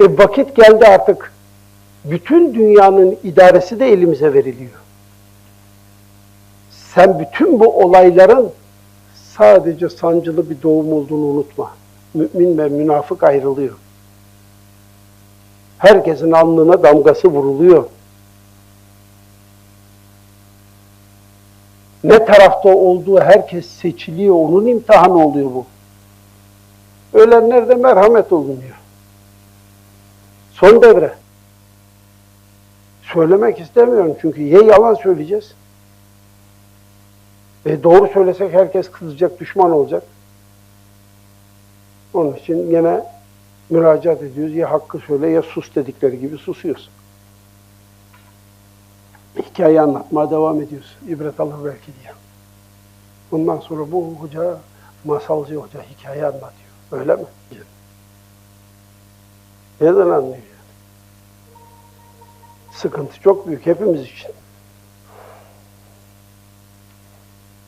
E vakit geldi artık. Bütün dünyanın idaresi de elimize veriliyor. Sen bütün bu olayların sadece sancılı bir doğum olduğunu unutma. Mümin ve münafık ayrılıyor. Herkesin alnına damgası vuruluyor. Ne tarafta olduğu herkes seçiliyor. Onun imtihanı oluyor bu. Ölenlerde merhamet olunuyor. Son devre. Söylemek istemiyorum çünkü ya yalan söyleyeceğiz. E doğru söylesek herkes kızacak, düşman olacak. Onun için yine müracaat ediyoruz. Ya hakkı söyle ya sus dedikleri gibi susuyoruz. Hikaye anlatmaya devam ediyoruz. İbret alır belki diye. Bundan sonra bu hoca masalcı hoca hikaye anlatıyor. Öyle mi? Neden anlıyor? Sıkıntı çok büyük hepimiz için.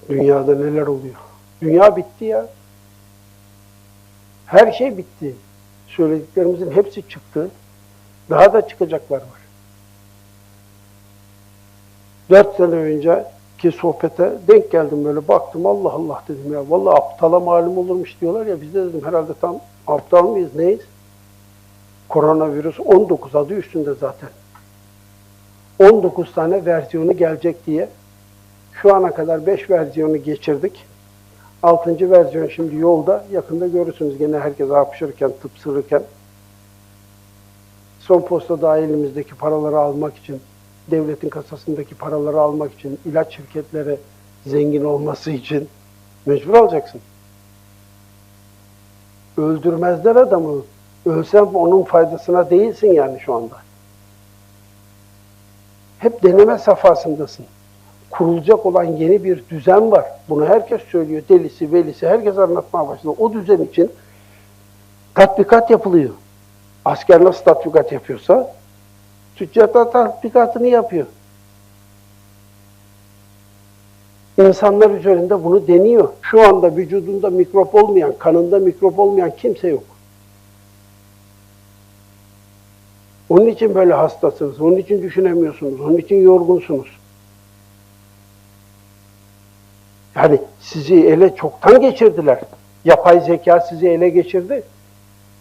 Dünyada neler oluyor? Dünya bitti ya. Her şey bitti. Söylediklerimizin hepsi çıktı. Daha da çıkacaklar var. Dört sene önce ki sohbete denk geldim böyle baktım Allah Allah dedim ya. Vallahi aptala malum olurmuş diyorlar ya biz de dedim herhalde tam aptal mıyız neyiz? Koronavirüs 19 adı üstünde zaten. 19 tane versiyonu gelecek diye şu ana kadar 5 versiyonu geçirdik. 6. versiyon şimdi yolda. Yakında görürsünüz gene herkes hapşırırken, tıpsırırken. Son postada elimizdeki paraları almak için, devletin kasasındaki paraları almak için, ilaç şirketleri zengin olması için mecbur alacaksın. Öldürmezler adamı. Ölsem onun faydasına değilsin yani şu anda. Hep deneme safhasındasın kurulacak olan yeni bir düzen var. Bunu herkes söylüyor. Delisi, velisi, herkes anlatmaya başladı. O düzen için tatbikat yapılıyor. Asker nasıl tatbikat yapıyorsa tüccar da tatbikatını yapıyor. İnsanlar üzerinde bunu deniyor. Şu anda vücudunda mikrop olmayan, kanında mikrop olmayan kimse yok. Onun için böyle hastasınız, onun için düşünemiyorsunuz, onun için yorgunsunuz. Yani sizi ele çoktan geçirdiler. Yapay zeka sizi ele geçirdi.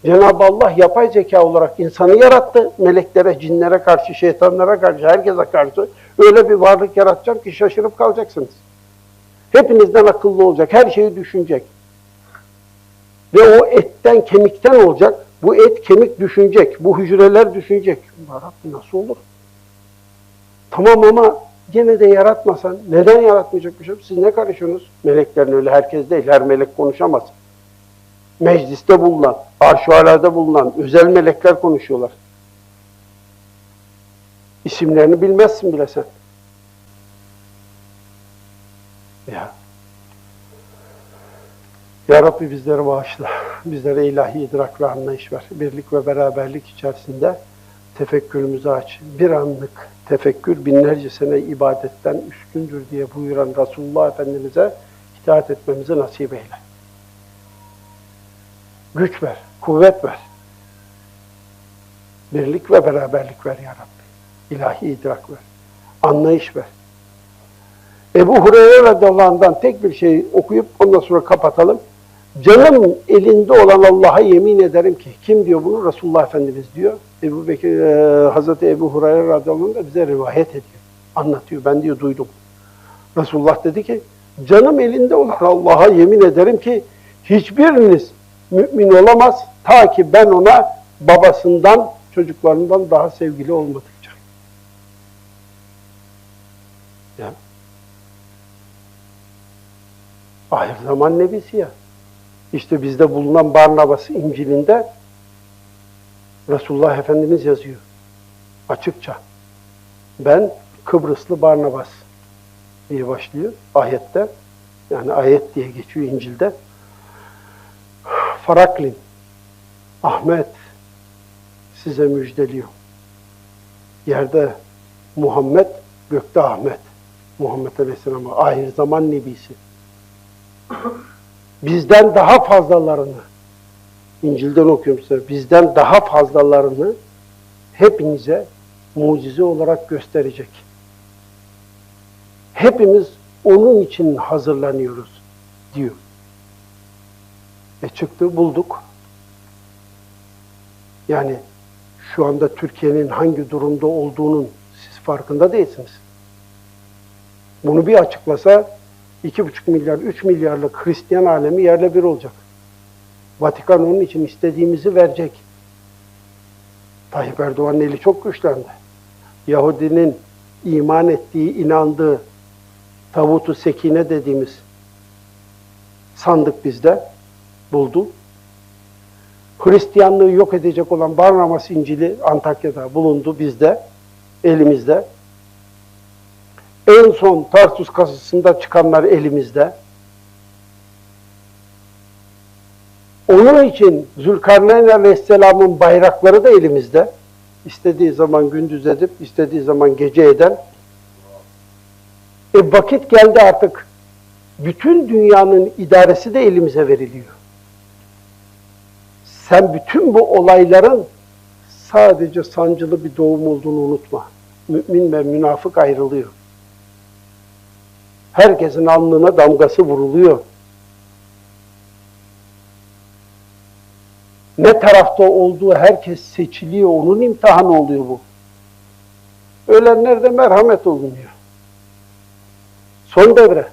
Cenab-ı Allah yapay zeka olarak insanı yarattı. Meleklere, cinlere karşı, şeytanlara karşı, herkese karşı öyle bir varlık yaratacağım ki şaşırıp kalacaksınız. Hepinizden akıllı olacak, her şeyi düşünecek. Ve o etten, kemikten olacak. Bu et, kemik düşünecek. Bu hücreler düşünecek. Ya nasıl olur? Tamam ama gene de yaratmasan neden yaratmayacakmışım? Siz ne karışıyorsunuz? Meleklerin öyle herkes değil. Her melek konuşamaz. Mecliste bulunan, arşualerde bulunan özel melekler konuşuyorlar. İsimlerini bilmezsin bile sen. Ya. Ya Rabbi bizleri bağışla. Bizlere ilahi idrak ve anlayış ver. Birlik ve beraberlik içerisinde tefekkürümüzü aç. Bir anlık tefekkür binlerce sene ibadetten üstündür diye buyuran Resulullah Efendimiz'e itaat etmemizi nasip eyle. Güç ver, kuvvet ver. Birlik ve beraberlik ver ya Rabbi. İlahi idrak ver. Anlayış ver. Ebu Hureyre radıyallahu anh'dan tek bir şey okuyup ondan sonra kapatalım. Canım elinde olan Allah'a yemin ederim ki, kim diyor bunu? Resulullah Efendimiz diyor. Ebu Bekir, e, Hazreti Ebu Hureyre radıyallahu anh da bize rivayet ediyor. Anlatıyor. Ben diyor duydum. Resulullah dedi ki, canım elinde olan Allah'a yemin ederim ki, hiçbiriniz mümin olamaz ta ki ben ona babasından, çocuklarından daha sevgili olmadıkça. Ya. Ahir zaman nebisi ya. İşte bizde bulunan Barnabas İncil'inde Resulullah Efendimiz yazıyor. Açıkça. Ben Kıbrıslı Barnabas diye başlıyor ayette. Yani ayet diye geçiyor İncil'de. Faraklin, Ahmet size müjdeliyor. Yerde Muhammed, gökte Ahmet. Muhammed Aleyhisselam'a ahir zaman nebisi bizden daha fazlalarını İncil'den okuyorum size. Bizden daha fazlalarını hepinize mucize olarak gösterecek. Hepimiz onun için hazırlanıyoruz diyor. E çıktı bulduk. Yani şu anda Türkiye'nin hangi durumda olduğunun siz farkında değilsiniz. Bunu bir açıklasa iki buçuk milyar, üç milyarlık Hristiyan alemi yerle bir olacak. Vatikan onun için istediğimizi verecek. Tayyip Erdoğan'ın eli çok güçlendi. Yahudinin iman ettiği, inandığı tavutu sekine dediğimiz sandık bizde buldu. Hristiyanlığı yok edecek olan Barnabas İncil'i Antakya'da bulundu bizde, elimizde. En son Tarsus kasasında çıkanlar elimizde. Onun için Zülkarneyn Aleyhisselam'ın bayrakları da elimizde. İstediği zaman gündüz edip, istediği zaman gece eden. E vakit geldi artık. Bütün dünyanın idaresi de elimize veriliyor. Sen bütün bu olayların sadece sancılı bir doğum olduğunu unutma. Mümin ve münafık ayrılıyor. Herkesin alnına damgası vuruluyor. Ne tarafta olduğu herkes seçiliyor. Onun imtihanı oluyor bu. Ölenlerde merhamet olunuyor. Son devre.